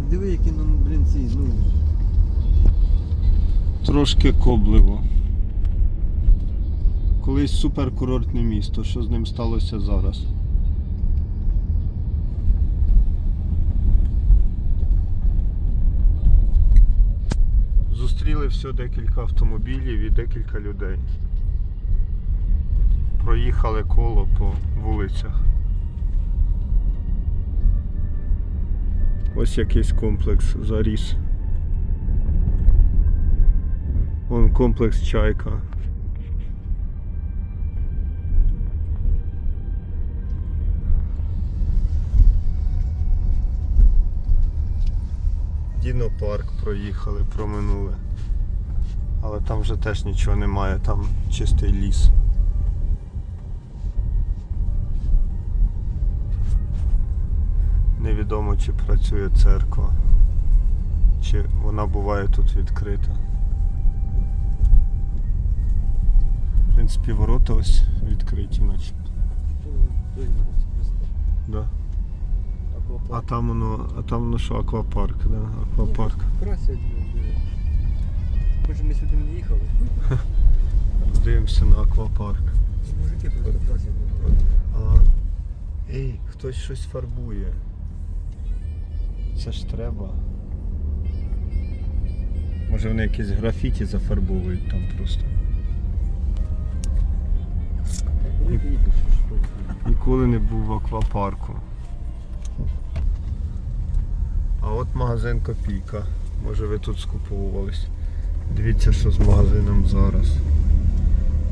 диви, які ну, блін, ці, ну. Трошки кобливо. Колись суперкурортне місто. Що з ним сталося зараз? Зустріли всього декілька автомобілів і декілька людей. Проїхали коло по вулицях. Ось якийсь комплекс заріс. Вон комплекс чайка. Дінопарк проїхали, проминули. Але там вже теж нічого немає, там чистий ліс. Невідомо чи працює церква, чи вона буває тут відкрита. В принципі, ворота ось відкриті, начебто. Да. А там воно, а там воно що аквапарк, да? Аквапарк. Красять. Хоч ми сюди не їхали. Дивимося на аквапарк. Мужики просто красять. Ей, хтось щось фарбує. Це ж треба. Може вони якісь графіті зафарбовують там просто. Ти? Ніколи не був в аквапарку. А от магазин Копійка. Може ви тут скуповувались. Дивіться, що з магазином зараз.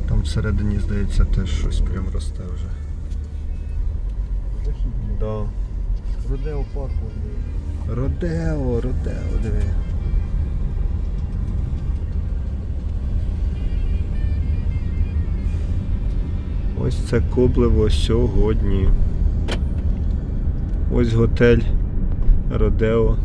Там всередині, здається, теж щось прям росте вже. Да. Родео парку. Родео, Родео, диви. Ось це Коблево сьогодні. Ось готель Родео.